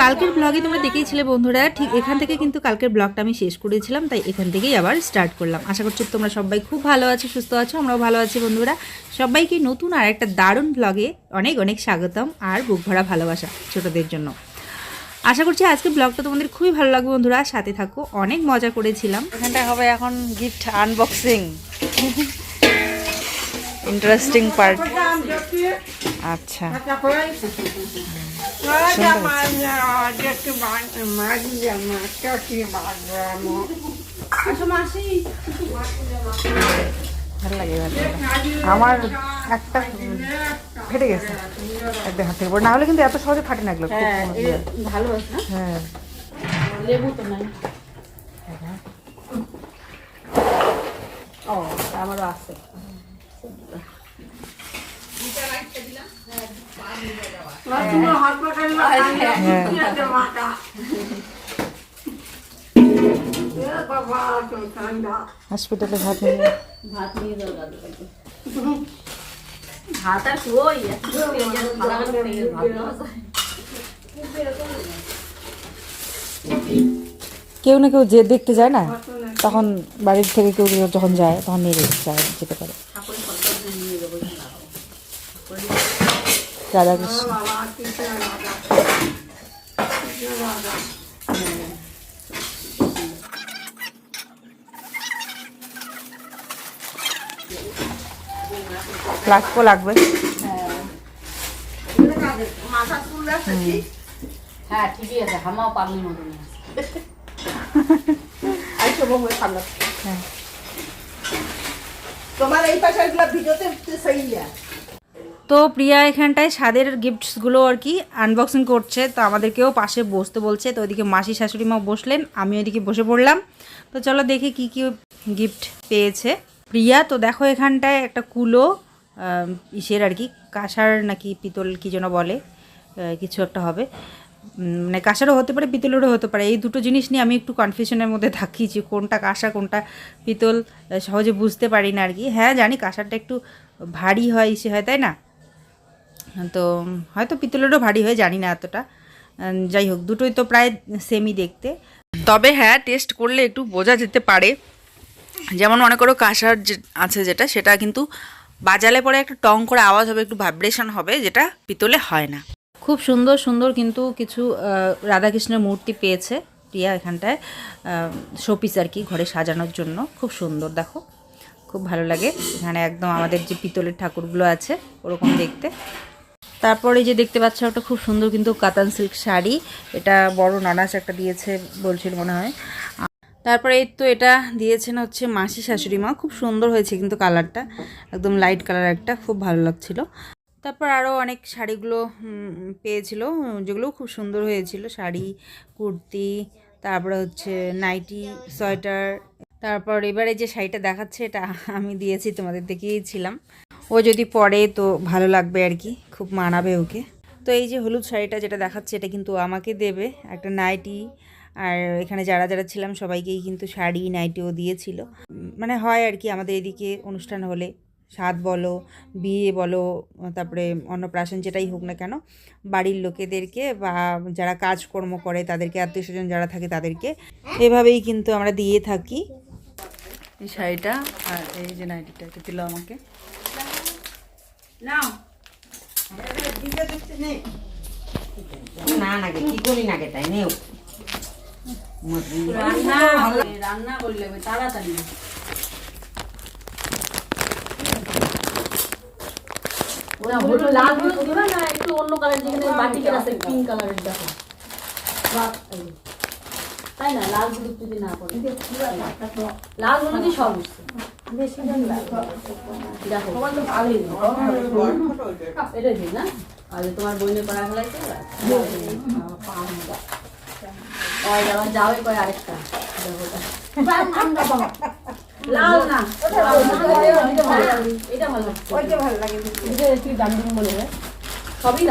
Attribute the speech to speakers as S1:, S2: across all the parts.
S1: কালকের ব্লগে তোমরা দেখেইছিলে বন্ধুরা ঠিক এখান থেকে কিন্তু কালকের ব্লগটা আমি শেষ করেছিলাম তাই এখান থেকেই আবার স্টার্ট করলাম। আশা করছি তোমরা সবাই খুব ভালো আছো সুস্থ আছো আমরাও ভালো আছি বন্ধুরা। সবাইকে নতুন আর একটা দারুণ ব্লগে অনেক অনেক স্বাগতম আর বুক ভরা ভালোবাসা ছোটদের জন্য। আশা করছি আজকে ব্লগটা তোমাদের খুবই ভালো লাগবে বন্ধুরা সাথে থাকো অনেক মজা করেছিলাম।
S2: এখানটা হবে এখন গিফট আনবক্সিং ইন্টারেস্টিং পার্ট আচ্ছা। ভালো লাগে ভালো। আমার একটা ফেটে গেছে একদম হাত থেকে। না হলে কিন্তু এত সহজে ফাটে না এগুলো
S1: ভালো
S2: হ্যাঁ।
S1: লেবু তো নাই। ও আমারও আছে।
S2: হসপিটালে ভাত নিয়ে
S1: ভাত নিয়ে ভাত আর কই যায়।
S2: কেউ না কেউ যে দেখতে যায় না তখন বাড়ির থেকে কেউ যখন যায় তখন নিয়ে যেতে যায় যেতে পারে রাধা কৃষ্ণ। লাগবে
S1: হ্যাঁ ঠিকই আছে হামাও মতন
S2: হ্যাঁ
S3: তোমার এই পাশাগুলো ভিডিওতে সেই
S1: তো প্রিয়া এখানটায় স্বাদের গিফটসগুলো আর কি আনবক্সিং করছে, তো আমাদেরকেও পাশে বসতে বলছে। তো ওইদিকে মাসি শাশুড়ি মা বসলেন আমি ওইদিকে বসে পড়লাম। তো চলো দেখি কি কি গিফট পেয়েছে। প্রিয়া, তো দেখো এখানটায় একটা কুলো ইসের আর কি, কাঁসার নাকি পিতল কি যেন বলে কিছু একটা হবে। মানে কাঁসারও হতে পারে, পিতলেরও হতে পারে। এই দুটো জিনিস নিয়ে আমি একটু কনফিউশনের মধ্যে থাকি যে কোনটা কাঁসা, কোনটা পিতল সহজে বুঝতে পারি না আর কি। হ্যাঁ জানি কাঁসারটা একটু ভারী হয়, ইসে হয়, তাই না? তো হয়তো পিতলেরও ভারী হয়, জানি না এতটা। যাই হোক, দুটোই তো প্রায় সেমই দেখতে।
S2: তবে হ্যাঁ টেস্ট করলে একটু বোঝা যেতে পারে। যেমন মনে করো কাঁসার যে আছে যেটা, সেটা কিন্তু বাজালে পরে একটা টং করে আওয়াজ হবে, একটু ভাইব্রেশন হবে, যেটা পিতলে হয় না।
S1: খুব সুন্দর সুন্দর কিন্তু কিছু রাধাকৃষ্ণের মূর্তি পেয়েছে প্রিয়া এখানটায় শোপিস আর কি ঘরে সাজানোর জন্য। খুব সুন্দর, দেখো। খুব ভালো লাগে। এখানে একদম আমাদের যে পিতলের ঠাকুরগুলো আছে, ওরকম দেখতে। তারপরে যে দেখতে পাচ্ছ একটা খুব সুন্দর কিন্তু কাতান সিল্ক শাড়ি। এটা বড় নানাস একটা দিয়েছে বলছিল মনে হয়। তারপরে এই তো এটা দিয়েছেন হচ্ছে মাসি শাশুড়ি মা। খুব সুন্দর হয়েছে কিন্তু কালারটা। একদম লাইট কালার একটা, খুব ভালো লাগছিল। তারপর আরও অনেক শাড়িগুলো পেয়েছিল যেগুলো খুব সুন্দর হয়েছিল। শাড়ি, কুর্তি, তারপরে হচ্ছে নাইটি, সোয়েটার। তারপর এবারে যে শাড়িটা দেখাচ্ছে, এটা আমি দিয়েছি, তোমাদের দেখিয়েছিলাম। ও যদি পরে তো ভালো লাগবে আর কি, খুব মানাবে ওকে। তো এই যে হলুদ শাড়িটা যেটা দেখাচ্ছে, এটা কিন্তু আমাকে দেবে একটা নাইটি। আর এখানে যারা যারা ছিলাম, সবাইকেই কিন্তু শাড়ি নাইটিও দিয়েছিল। মানে হয় আর কি, আমাদের এদিকে অনুষ্ঠান হলে স্বাদ বলো, বিয়ে বলো, তারপরে অন্নপ্রাশন যেটাই হোক না কেন, বাড়ির লোকেদেরকে বা যারা কাজকর্ম করে, তাদেরকে, আত্মীয় স্বজন যারা থাকে তাদেরকে এভাবেই কিন্তু আমরা দিয়ে থাকি।
S2: এই শাড়িটা আর এই যে নাইটিটা দিল আমাকে।
S3: না না গে, কি করি না তাই? নেও।
S1: রান্না করলে তাড়াতাড়ি। লাল হলুদ দিবা না একটু অন্য কালার যেখানে বাটিকের আছে পিঙ্ক কালারের দেখো। তাই না লাল হলুদ যদি না পড়ে। লাল হলুদই সব। দেখো না? আর তোমার বইনে ওই আমার যাওয়াই করে আরেকটা। লাল না। এটা ভালো ভালো
S3: লাগে
S1: দাম দাম বলে সবই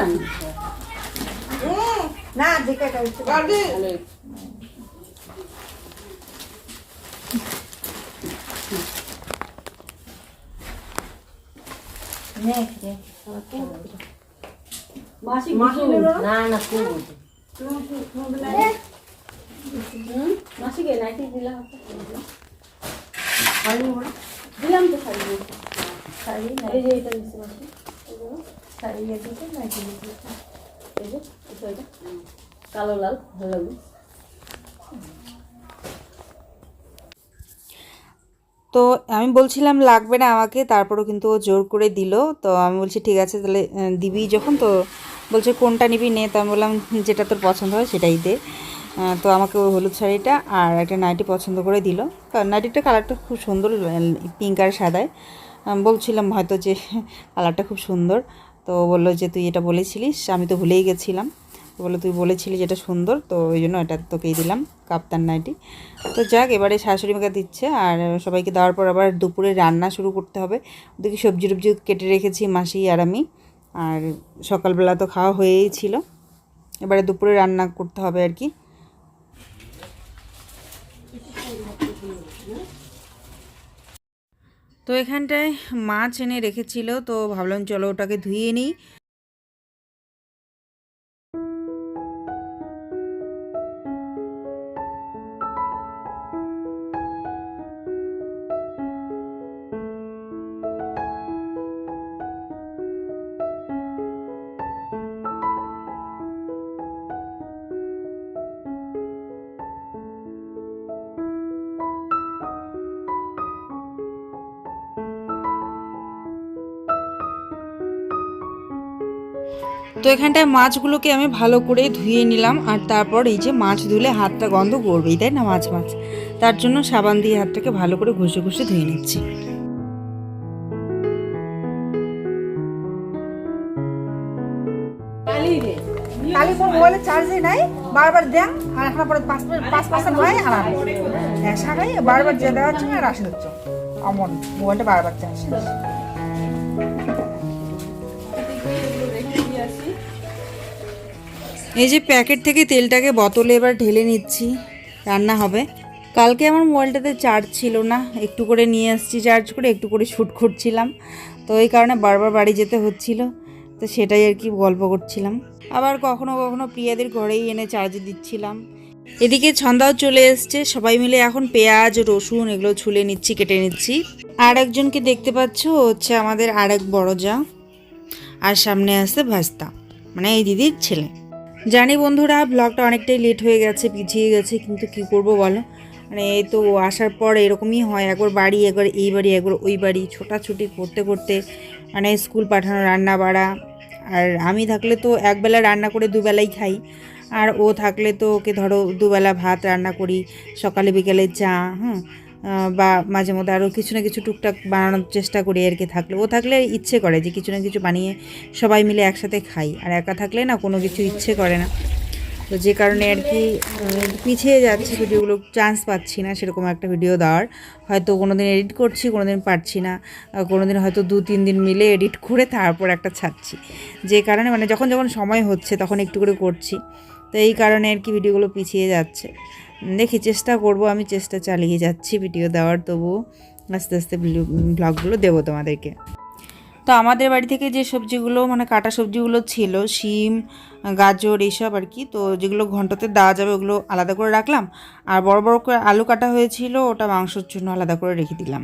S3: হুম, না হচ্ছে
S1: ভালো
S3: নেক্সট না না খুব
S4: দিলাম তো শাড়ি শাড়ি এই যে এটা দিচ্ছে মাসি শাড়ি ইয়ে দিচ্ছে নাইটি দিচ্ছে এই যে কালো লাল ভালো লাগবে
S1: তো আমি বলছিলাম, লাগবে না আমাকে। তারপরও কিন্তু ও জোর করে দিল। তো আমি বলছি, ঠিক আছে, তাহলে দিবি যখন। তো বলছে, কোনটা নিবি নে? তো আমি বললাম, যেটা তোর পছন্দ হয় সেটাই দে। তো আমাকে ওই হলুদ শাড়িটা আর একটা নাইটি পছন্দ করে দিল। কারণ নাইটিটা কালারটা খুব সুন্দর পিঙ্ক আর সাদায়। বলছিলাম হয়তো যে, কালারটা খুব সুন্দর। তো বলল যে, তুই এটা বলেছিলিস, আমি তো ভুলেই গেছিলাম। তো বলল তুই বলেছিলি যেটা সুন্দর, তো ওই জন্য এটা তোকেই দিলাম, কাপ্তান নাইটি। তো যাক, এবারে শাশুড়ি মাকে দিচ্ছে, আর সবাইকে দেওয়ার পর আবার দুপুরে রান্না শুরু করতে হবে। ওদিকে সবজি টবজি কেটে রেখেছি মাসি আর আমি, আর সকালবেলা তো খাওয়া হয়েই ছিল। এবারে দুপুরে রান্না করতে হবে আর কি। তো এখানটায় মাছ এনে রেখেছিল, তো ভাবলাম চলো ওটাকে ধুয়ে নিই। তো এখানটায় মাছগুলোকে আমি ভালো করে ধুয়ে নিলাম আর তারপর এই যে মাছ ধুলে হাতটা গন্ধ করবেই তাই না মাছ মাছ? তার জন্য সাবান দিয়ে হাতটাকে ভালো করে ঘষে ঘষে ধুয়ে নিচ্ছি।
S3: কালি ফোন মোবাইলে চার্জে নাই বারবার দেন আর এখন পরে পাঁচ পাঁচ পার্সেন্ট হয় আর নাই বারবার যে দেওয়া হচ্ছে আর আসে হচ্ছে। অমন মোবাইলটা বারবার চার্জ
S1: এই যে প্যাকেট থেকে তেলটাকে বোতলে এবার ঢেলে নিচ্ছি, রান্না হবে। কালকে আমার মোবাইলটাতে চার্জ ছিল না, একটু করে নিয়ে আসছি চার্জ করে, একটু করে শ্যুট করছিলাম। তো এই কারণে বারবার বাড়ি যেতে হচ্ছিল, তো সেটাই আর কি গল্প করছিলাম। আবার কখনো কখনো প্রিয়াদের ঘরেই এনে চার্জে দিচ্ছিলাম। এদিকে ছন্দাও চলে এসছে, সবাই মিলে এখন পেঁয়াজ, রসুন এগুলো ছুলে নিচ্ছি, কেটে নিচ্ছি। আর একজনকে দেখতে পাচ্ছ হচ্ছে আমাদের আর এক বড় যা আর সামনে আছে ভাস্তা মানে এই দিদির ছেলে। জানি বন্ধুরা ব্লগটা অনেকটাই লেট হয়ে গেছে পিছিয়ে গেছে কিন্তু কি করব বলো? মানে এই তো আসার পর এরকমই হয় একবার বাড়ি একবার এই বাড়ি একবার ওই বাড়ি ছোটাছুটি করতে করতে মানে স্কুল পাঠানো রান্না বাড়া। আর আমি থাকলে তো একবেলা রান্না করে দুবেলাই খাই আর ও থাকলে তো ওকে ধরো দুবেলা ভাত রান্না করি সকালে বিকেলে চা আহ, বা মাঝে মধ্যে আরও কিছু না কিছু টুকটাক বানানোর চেষ্টা করি আর কি থাকলে। ও থাকলে ইচ্ছে করে যে কিছু না কিছু বানিয়ে সবাই মিলে একসাথে খাই। আর একা থাকলে না কোনো কিছু ইচ্ছে করে না। তো যে কারণে আর কি পিছিয়ে যাচ্ছে, ভিডিওগুলো চান্স পাচ্ছি না সেরকম একটা ভিডিও দেওয়ার। হয়তো কোনো দিন এডিট করছি কোনো দিন পারছি না। কোনো দিন হয়তো দু, তিন দিন মিলে এডিট করে তারপর একটা ছাড়ছি। যে কারণে মানে যখন যখন সময় হচ্ছে তখন একটু করে করছি। তো এই কারণে আর কি ভিডিওগুলো পিছিয়ে যাচ্ছে। দেখি চেষ্টা করব, আমি চেষ্টা চালিয়ে যাচ্ছি ভিডিও দেওয়ার, তবুও আস্তে আস্তে ব্লগগুলো দেবো তোমাদেরকে। তো আমাদের বাড়ি থেকে যে সবজিগুলো মানে কাটা সবজিগুলো ছিল, শিম, গাজর এইসব আর কি, তো যেগুলো ঘন্টাতে দেওয়া যাবে ওগুলো আলাদা করে রাখলাম, আর বড় বড় করে আলু কাটা হয়েছিল, ওটা মাংসর জন্য আলাদা করে রেখে দিলাম।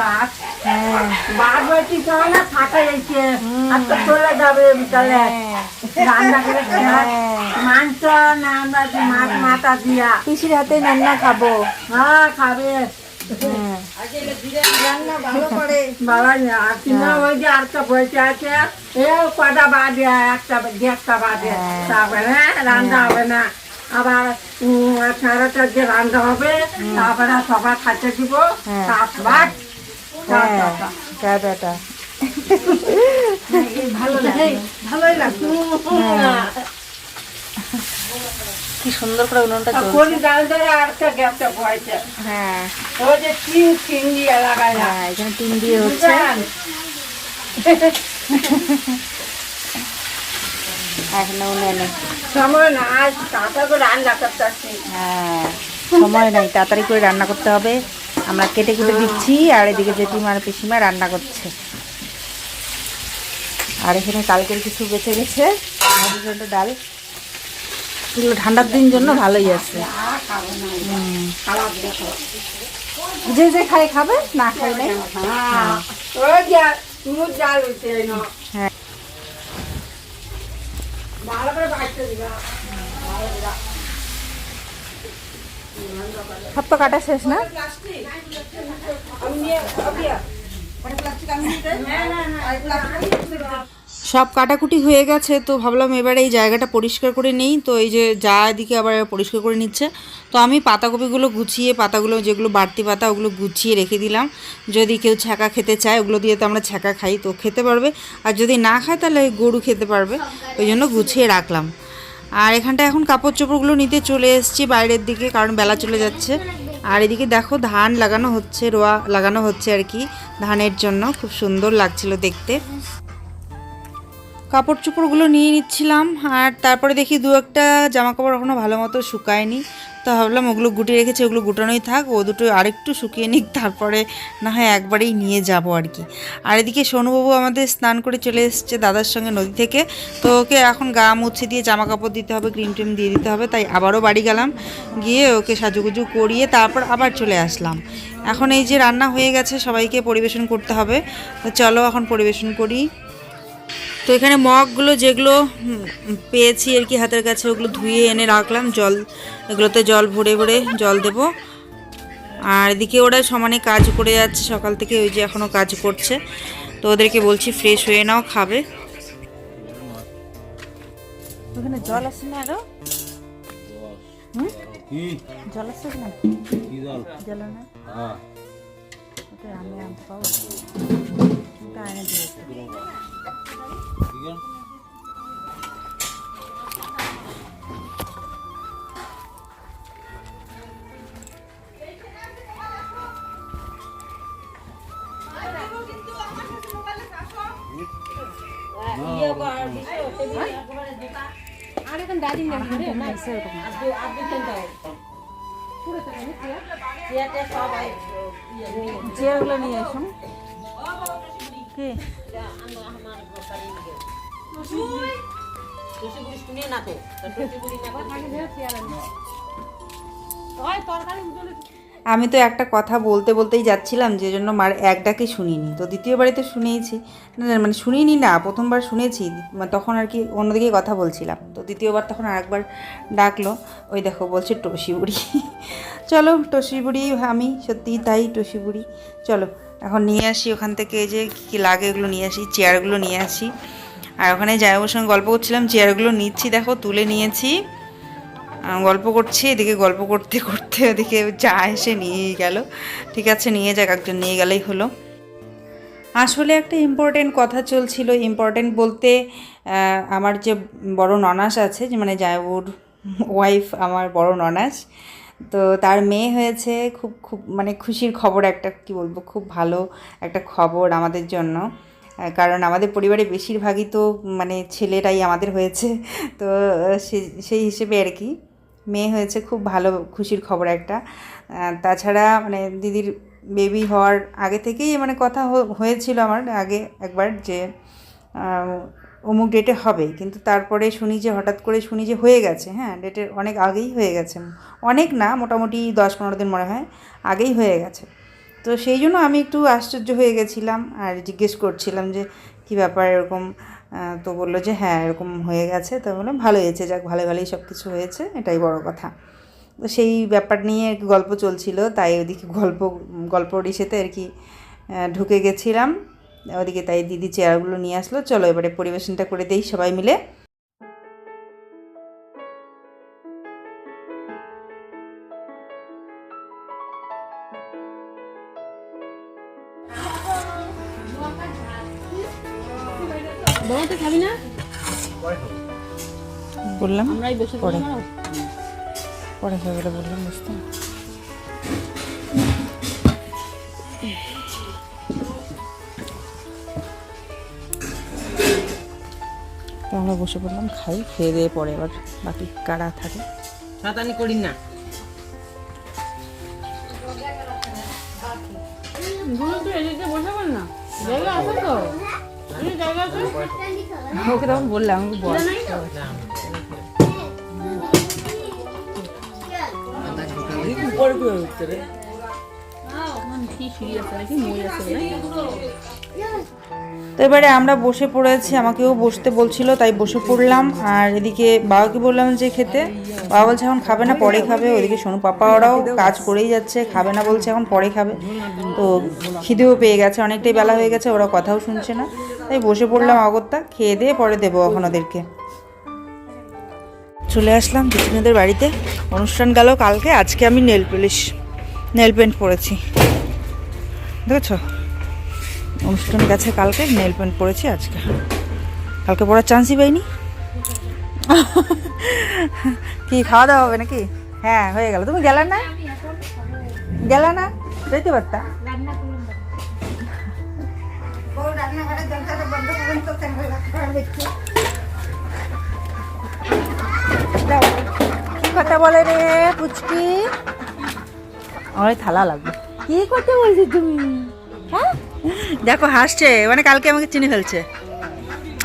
S5: ভাত ভাত বসি না ফাটা যাচ্ছে আর তো চলে যাবে বিকালে। রান্না করে মাংস না আমরা মাছ মাথা দিয়া।
S1: পিসির হাতে রান্না খাব।
S5: হ্যাঁ খাবে। বাদে একটা একটা বাদে তারপরে রান্না হবে না। আবার সাড়েটার যে রান্না হবে তারপরে সবাই খাইতে দিব। তারপর
S3: ভালো লাগে ভালোই লাগছে
S1: কি সুন্দর করে উনুনটা চলছে
S5: কোন ডাল ধরে আরেকটা গ্যাসটা বয়েছে
S1: হ্যাঁ।
S5: ওই যে টিন টিন দিয়ে লাগাই
S1: হ্যাঁ এখানে টিন দিয়ে হচ্ছে।
S5: সময় না আজ কাঁচা করে রান্না করতে
S1: হ্যাঁ সময় নাই তাড়াতাড়ি করে রান্না করতে হবে। আমরা কেটে কেটে দিচ্ছি আর এদিকে জেঠিমা আর পিসিমা রান্না করছে। আর এখানে কালকের কিছু বেঁচে গেছে ডাল। এগুলো ঠান্ডার দিন জন্য ভালোই আছে। যে যে খাই খাবে না খাই নাই।
S5: হ্যাঁ ওই যে মুখ জাল উঠছে না
S1: হ্যাঁ।
S5: ভালো করে বাড়তে দিবা
S1: সব কাটাকুটি হয়ে গেছে, তো ভাবলাম এবারে এই জায়গাটা পরিষ্কার করে নেই, তো এই যে যা এদিকে আবার পরিষ্কার করে নিচ্ছে। তো আমি পাতাকপিগুলো গুছিয়ে, পাতাগুলো যেগুলো বাড়তি পাতা ওগুলো গুছিয়ে রেখে দিলাম। যদি কেউ ছ্যাঁকা খেতে চায়, ওগুলো দিয়ে তো আমরা ছ্যাঁকা খাই, তো খেতে পারবে। আর যদি না খায়, তাহলে গরু খেতে পারবে। ওই জন্য গুছিয়ে রাখলাম। আর এখানটা এখন কাপড় চোপড়গুলো নিতে চলে এসেছি বাইরের দিকে, কারণ বেলা চলে যাচ্ছে। আর এদিকে দেখো, ধান লাগানো হচ্ছে, রোয়া লাগানো হচ্ছে আর কি, ধানের জন্য। খুব সুন্দর লাগছিল দেখতে। কাপড় চোপড়গুলো নিয়ে নিচ্ছিলাম আর তারপরে দেখি দু একটা জামা কাপড় এখনও ভালো মতো শুকায়নি। তো ভাবলাম ওগুলো গুটিয়ে রেখেছি, ওগুলো গুটানোই থাক, ও দুটো আরেকটু শুকিয়ে নিক, তারপরে না হয় একবারেই নিয়ে যাব আর কি। আর এদিকে সোনুবাবু আমাদের স্নান করে চলে এসছে দাদার সঙ্গে নদী থেকে। তো ওকে এখন গা মুছে দিয়ে জামা কাপড় দিতে হবে, ক্রিম ট্রিম দিয়ে দিতে হবে, তাই আবারও বাড়ি গেলাম। গিয়ে ওকে সাজুগুজু করিয়ে তারপর আবার চলে আসলাম। এখন এই যে রান্না হয়ে গেছে, সবাইকে পরিবেশন করতে হবে। তো চলো এখন পরিবেশন করি। তো এখানে মগগুলো যেগুলো পেয়েছি আর কি হাতের কাছে ওগুলো ধুয়ে এনে রাখলাম জল এগুলোতে জল ভরে ভরে জল দেব। আর এদিকে ওরা সমানে কাজ করে যাচ্ছে সকাল থেকে ওই যে এখনও কাজ করছে। তো ওদেরকে বলছি ফ্রেশ হয়ে নাও খাবে। ওখানে জল আছে না
S6: আরও?
S1: জল আছে না?
S6: জল
S1: জল না
S6: হ্যাঁ
S1: ওটা আমি আনতে পাবো ওটা এনে দিয়েছে
S6: ঠিক আছে
S1: চেয়ারগুলো নিয়ে আসুন কে? আমি তো একটা কথা বলতে বলতেই যাচ্ছিলাম যে জন্য মার এক ডাকে শুনিনি। তো দ্বিতীয়বারে তো শুনেইছি না, না, মানে শুনিনি না প্রথমবার শুনেছি মানে তখন আর কি অন্যদিকে কথা বলছিলাম। তো দ্বিতীয়বার তখন আরেকবার ডাকলো ওই দেখো বলছে টসি বুড়ি। চলো টসি বুড়ি আমি সত্যিই তাই টসি বুড়ি। চলো এখন নিয়ে আসি ওখান থেকে যে কী কী লাগে এগুলো নিয়ে আসি চেয়ারগুলো নিয়ে আসি। আর ওখানে জায়গার সঙ্গে গল্প করছিলাম, চেয়ারগুলো নিচ্ছি, দেখো, তুলে নিয়েছি। গল্প করছি, এদিকে গল্প করতে করতে ওদিকে চা এসে নিয়ে গেল। ঠিক আছে, নিয়ে যাক, একজন নিয়ে গেলেই হলো। আসলে একটা ইম্পর্টেন্ট কথা চলছিল ইম্পর্টেন্ট বলতে আমার যে বড় ননাস আছে, যে মানে জায়বুর ওয়াইফ আমার বড় ননাস, তো তার মেয়ে হয়েছে, খুব খুব মানে খুশির খবর একটা, কি বলব, খুব ভালো একটা খবর আমাদের জন্য। কারণ আমাদের পরিবারে বেশিরভাগই তো মানে ছেলেরাই আমাদের হয়েছে। তো সেই হিসেবে আর কি। মেয়ে হয়েছে খুব ভালো, খুশির খবর একটা। তাছাড়া মানে দিদির বেবি হওয়ার আগে থেকেই মানে কথা হয়েছিল আমার আগে একবার যে অমুক ডেটে হবে। কিন্তু তারপরে শুনি যে, হঠাৎ করে শুনি যে, হয়ে গেছে। হ্যাঁ ডেটের অনেক আগেই হয়ে গেছে। অনেক না, মোটামুটি দশ পনেরো দিন মনে হয়, আগেই হয়ে গেছে। তো সেই জন্য আমি একটু আশ্চর্য হয়ে গেছিলাম আর জিজ্ঞেস করছিলাম যে, কী ব্যাপার এরকম? তো বলল যে হ্যাঁ এরকম হয়ে গেছে। তো বললাম, ভালো হয়েছে, যাক ভালো ভালোই সব কিছু হয়েছে, এটাই বড় কথা। তো সেই ব্যাপার নিয়ে গল্প চলছিল, তাই ওদিকে গল্প গল্প ইসেতে আর কি ঢুকে গেছিলাম। ওদিকে তাই দিদি চেয়ারগুলো নিয়ে আসলো, চলো এবারে পরিবেশনটা করে দেই সবাই মিলে। বললাম
S4: আমরাই
S1: পরে। খাবে বললাম বুঝতাম আমরা বসে পড়লাম খাই খেয়ে দিয়ে পরে এবার বাকি কারা থাকে।
S5: সাঁতানি করি না। বসে না। জায়গা আছে তো?
S1: ওকে তখন বললাম বল তো এবারে আমরা বসে পড়েছি, আমাকেও বসতে বলছিল, তাই বসে পড়লাম। আর এদিকে বাবাকে বললাম যে খেতে। বাবা বলছে, এখন খাবে না, পরে খাবে। ওদিকে সোনু পাপা ওরাও কাজ করেই যাচ্ছে, খাবে না বলছে, এখন পরে খাবে। তো খিদেও পেয়ে গেছে, অনেকটাই বেলা হয়ে গেছে, ওরা কথাও শুনছে না। তাই বসে পড়লাম অগত্যা খেয়ে দিয়ে পরে দেবো এখন ওদেরকে। চলে আসলাম বিষ্ণুদের বাড়িতে। অনুষ্ঠান গেল কালকে, আজকে আমি নেল পলিশ, নেল পেন্ট পরেছি। দেখেছ? অনুষ্ঠান গেছে কালকে নেল পেন্ট পরেছি আজকে। কালকে পড়ার চান্সই পাইনি। কি খাওয়া দাওয়া হবে নাকি? হ্যাঁ হয়ে গেল। তুমি গেলা না? গেলা না? যেতে পারতা। কথা বলে রে পুচকি? আমার থালা লাগবে। কি কথা বলছি তুমি? হ্যাঁ? দেখো হাসছে। মানে কালকে আমাকে চিনে ফেলছে।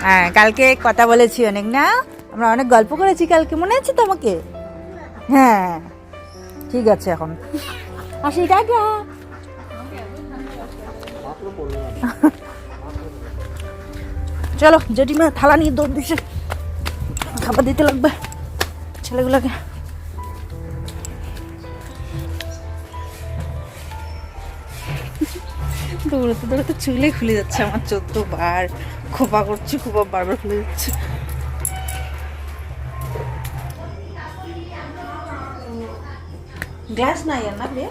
S1: হ্যাঁ কালকে কথা বলেছি অনেক না? আমরা অনেক গল্প করেছি কালকে মনে আছে তো আমাকে হ্যাঁ ঠিক আছে এখন। আসি টাটা। চলো জেঠিমা থালা নিয়ে দৌড় দিছে। খাবার দিতে লাগবে ছেলেগুলোকে। দৌড়াতে দৌড়াতে চুলে খুলে যাচ্ছে আমার চোদ্দ বার খোপা করছি খোপা বারবার খুলে যাচ্ছে। গ্লাস নাই আর না প্রিয়া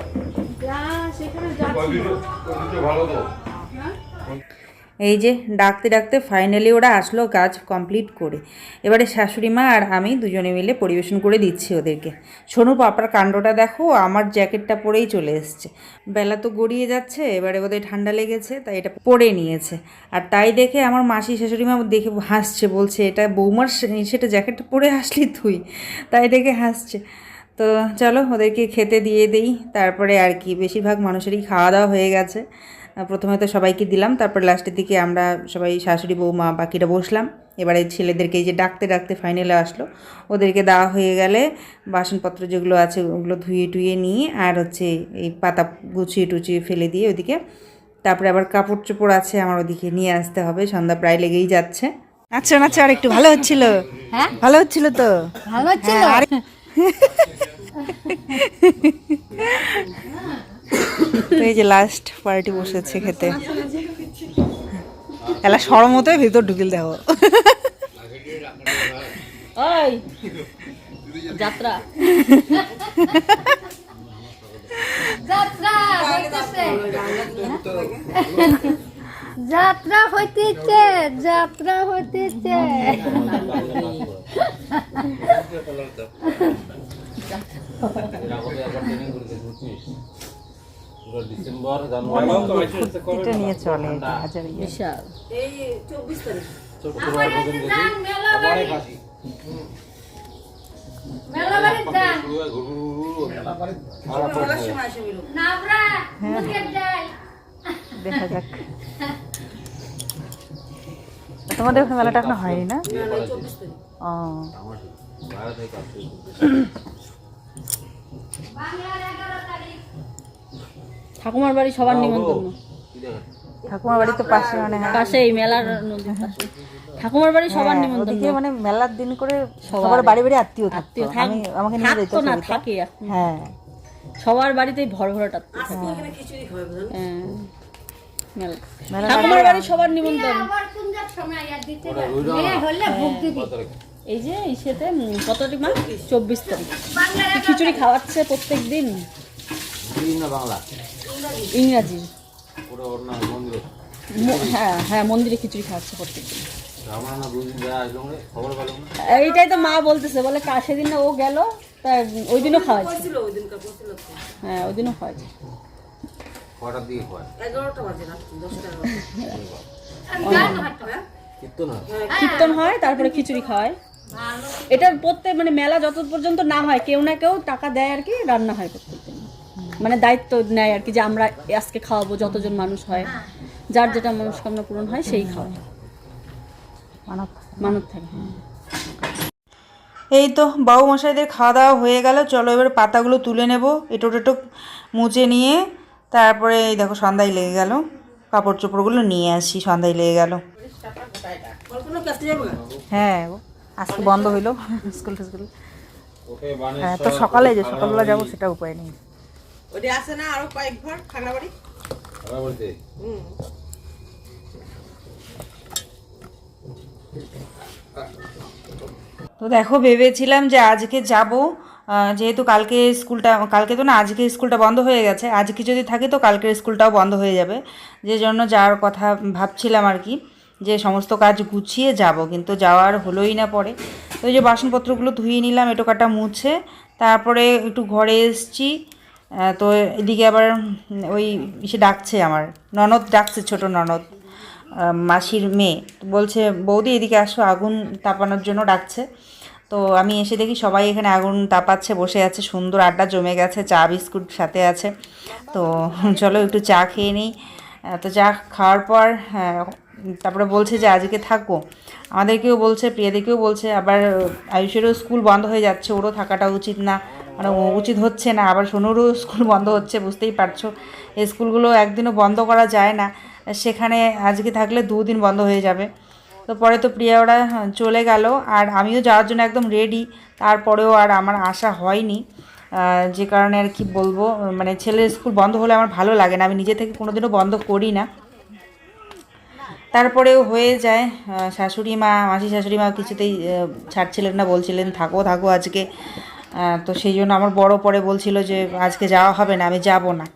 S1: এই যে ডাকতে ডাকতে ফাইনালি ওরা আসলো কাজ কমপ্লিট করে। এবারে শাশুড়ি মা আর আমি দুজনে মিলে পরিবেশন করে দিচ্ছি ওদেরকে। সোনু পাপার কাণ্ডটা দেখো, আমার জ্যাকেটটা পরেই চলে এসছে। বেলা তো গড়িয়ে যাচ্ছে, এবারে ওদের ঠান্ডা লেগেছে, তাই এটা পরে নিয়েছে। আর তাই দেখে আমার মাসি শাশুড়ি মা দেখে হাসছে, বলছে, এটা বৌমার সেটা জ্যাকেটটা পরে হাসলি তুই? তাই দেখে হাসছে। তো চলো ওদেরকে খেতে দিয়ে দিই, তারপরে আর কি, বেশিরভাগ মানুষেরই খাওয়া দাওয়া হয়ে গেছে। প্রথমে তো সবাইকে দিলাম তারপর লাস্টের দিকে আমরা সবাই শাশুড়ি বৌমা বাকিটা বসলাম। এবারে ছেলেদেরকে যে ডাকতে ডাকতে ফাইনালে আসলো। ওদেরকে দেওয়া হয়ে গেলে বাসনপত্র যেগুলো আছে ওগুলো ধুয়ে টুয়ে নিয়ে আর হচ্ছে এই পাতা গুছিয়ে টুচিয়ে ফেলে দিয়ে ওদিকে তারপরে আবার কাপড় চোপড় আছে আমার ওদিকে নিয়ে আসতে হবে সন্ধ্যা প্রায় লেগেই যাচ্ছে। আচ্ছা আচ্ছা আর একটু ভালো হচ্ছিল? হ্যাঁ? ভালো হচ্ছিল তো?
S4: ভালো হচ্ছিল?
S1: হ্যাঁ, আর- তো এই যে লাস্ট পার্টি বসেছে খেতে। এলা সরম মতো ভিতর ঢুকিল দেখো।
S4: যাত্রা। যাত্রা হইতেছে। যাত্রা হইতেছে যাত্রা হইতেছে।
S6: December January.
S1: এটা নিয়ে চলে হাজার।
S4: বিশাল।
S6: ছোট তোমার ভোজন দেখি
S1: যাক। তোমাদের ওখানে মেলাটা এখনও হয়নি না? ও।
S6: বাইরে থেকে আসছে
S4: ঠাকুমার বাড়ি সবার নিমন্ত্রণ।
S1: ঠাকুমার বাড়ি তো পাশে মানে হ্যাঁ।
S4: পাশে এই মেলার নদীর পাশে। ঠাকুমার বাড়ি সবার
S1: হ্যাঁ,
S4: নিমন্ত্রণ।
S1: মানে মেলার দিন করে
S4: সবার।
S1: বাড়ি বাড়ি আত্মীয়
S4: আত্মীয়
S1: আমি আমাকে নিয়ে যেত
S4: না থাকে
S1: হ্যাঁ।
S4: সবার বাড়িতেই ভর ভরাট হ্যাঁ। ঠাকুমার বাড়ি সবার নিমন্ত্রণ। এই যে ইসেতে উম, কত মা? চব্বিশ তারিখ। খিচুড়ি খাওয়াচ্ছে প্রত্যেক দিন।
S6: বাংলা।
S4: ইংরাজি।
S6: পুরো ওর না মন্দিরে।
S4: ম- হ্যাঁ হ্যাঁ মন্দিরে খিচুড়ি খাওয়াচ্ছে প্রত্যেক দিন
S6: আমরা না দুদিন যা আসলাম রে খবর পেলাম না
S4: এইটাই তো মা বলতেছে বলে সেদিন ও গেল তাই ওই দিনও খাওয়াচ্ছে হ্যাঁ ওই দিনও খাওয়াচ্ছে
S6: কয়
S4: কীর্তন হয়? তারপরে খিচুড়ি খাওয়ায় এটা প্রত্যেক মানে মেলা যত পর্যন্ত না হয় কেউ না কেউ টাকা দেয় আর কি রান্না হয় প্রত্যেক দিন মানে দায়িত্ব নেয় আর কি যে আমরা আজকে খাওয়াবো যতজন মানুষ হয়। যার যেটা মনস্কামনা পূরণ হয় সেই খাওয়ায়। মানত থাকে। হ্যাঁ।
S1: এই তো বাবু মশাইদের খাওয়া দাওয়া হয়ে গেল। চলো এবার পাতাগুলো তুলে নেব। এটো টেটো মুছে নিয়ে তারপরে এই দেখো সন্ধ্যায় লেগে গেল। কাপড় চোপড়গুলো নিয়ে আসি সন্ধ্যায় লেগে গেল। হ্যাঁ আজকে বন্ধ হইল। স্কুল টিস্কুল হ্যাঁ তো সকালে যে সকালবেলা যাব সেটা উপায় নেই।
S3: ওটা আছে না আরও কয়েক ঘর খাগড়াবাড়ি
S1: তো দেখো ভেবেছিলাম যে আজকে যাব যেহেতু কালকে স্কুলটা কালকে তো না আজকে স্কুলটা বন্ধ হয়ে গেছে। আজকে যদি থাকে তো কালকের স্কুলটাও বন্ধ হয়ে যাবে। যে জন্য যাওয়ার কথা ভাবছিলাম আর কি যে সমস্ত কাজ গুছিয়ে যাব কিন্তু যাওয়ার হলোই না পরে। তো ওই যে বাসনপত্রগুলো ধুয়ে নিলাম এটো কাটা মুছে তারপরে একটু ঘরে এসছি। তো এদিকে আবার ওই সে ডাকছে আমার। ননদ ডাকছে ছোট ননদ মাসির মেয়ে। বলছে বৌদি এদিকে আসো আগুন তাপানোর জন্য ডাকছে। তো আমি এসে দেখি সবাই এখানে আগুন তাপাচ্ছে বসে আছে সুন্দর আড্ডা জমে গেছে চা বিস্কুট সাথে আছে। তো চলো একটু চা খেয়ে নিই। তো চা খাওয়ার পর হ্যাঁ, তারপরে বলছে যে আজকে থাকব আমাদেরকেও বলছে প্রিয়াদিকেও বলছে আবার আয়ুষেরও স্কুল বন্ধ হয়ে যাচ্ছে ওরও থাকাটা উচিত না। মানে উচিত হচ্ছে না। আবার সোনুরও স্কুল বন্ধ হচ্ছে বুঝতেই পারছ। স্কুলগুলো একদিনও বন্ধ করা যায় না। সেখানে আজকে থাকলে দুদিন বন্ধ হয়ে যাবে। তো পরে তো প্রিয়া ওরা হ্যাঁ, চলে গেল। আর আমিও যাওয়ার জন্য একদম রেডি তারপরেও আর আমার আশা হয়নি। যে কারণে আর কি বলব মানে ছেলের স্কুল বন্ধ হলে আমার ভালো লাগে না। আমি নিজে থেকে কোনোদিনও বন্ধ করি না। তারপরেও হয়ে যায়। শাশুড়ি মা মাসি শাশুড়ি মা কিছুতেই ছাড়ছিলেন না বলছিলেন থাকো থাকো আজকে। তো সেই জন্য আমার বড় পরে বলছিল যে আজকে যাওয়া হবে না, আমি যাব না।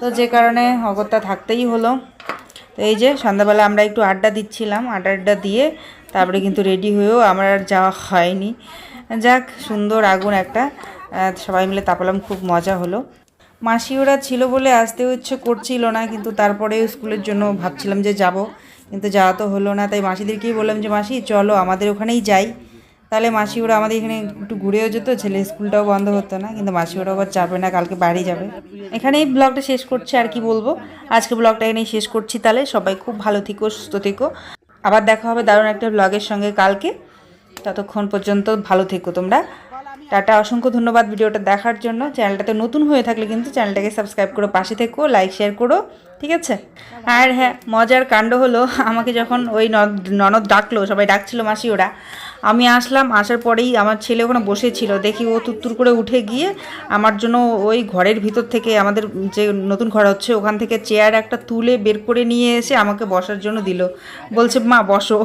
S1: তো যে কারণে অগত্যা থাকতেই হলো। তো এই যে সন্ধ্যাবেলা আমরা একটু আড্ডা দিচ্ছিলাম, আড্ডা আড্ডা দিয়ে তারপরে কিন্তু রেডি হয়েও আমার আর যাওয়া হয়নি। যাক, সুন্দর আগুন একটা সবাই মিলে তাপালাম, খুব মজা হলো। মাসি ওরা ছিল বলে আসতেও ইচ্ছে করছিল না, কিন্তু তারপরে স্কুলের জন্য ভাবছিলাম যে যাব, কিন্তু যাওয়া তো হলো না। তাই মাসিদেরকেই বললাম যে, মাসি, চলো, আমাদের ওখানেই যাই। তাহলে মাসি ওরা আমাদের এখানে একটু ঘুরেও যেত, ছেলে স্কুলটাও বন্ধ হতো না, কিন্তু মাসি ওরা আবার যাবে না, কালকে বাড়ি যাবে। এখানেই ব্লগটা শেষ করছি, আর কি বলব? আজকে ব্লগটা এখানেই শেষ করছি তাহলে, সবাই খুব ভালো থেকো, সুস্থ থেকো। আবার দেখা হবে দারুণ একটা ব্লগের সঙ্গে কালকে। ততক্ষণ পর্যন্ত ভালো থেকো তোমরা। টাটা, অসংখ্য ধন্যবাদ ভিডিওটা দেখার জন্য। চ্যানেলটাতে নতুন হয়ে থাকলে কিন্তু চ্যানেলটাকে সাবস্ক্রাইব করো পাশে থেকো, লাইক, শেয়ার করো, ঠিক আছে? আর হ্যাঁ মজার কাণ্ড হলো, আমাকে যখন ওই নদ- ননদ ডাকলো, সবাই ডাকছিল মাসি ওরা আমি আসলাম, আসার পরেই আমার ছেলে ওখানে বসেছিল। দেখি ও তুত্তুর করে উঠে গিয়ে আমার জন্য ওই ঘরের ভিতর থেকে আমাদের যে নতুন ঘর হচ্ছে, ওখান থেকে চেয়ার একটা তুলে বের করে নিয়ে এসে আমাকে বসার জন্য দিল। বলছে, মা, বসো।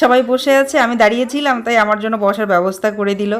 S1: সবাই বসে আছে, আমি দাঁড়িয়েছিলাম তাই আমার জন্য বসার ব্যবস্থা করে দিল।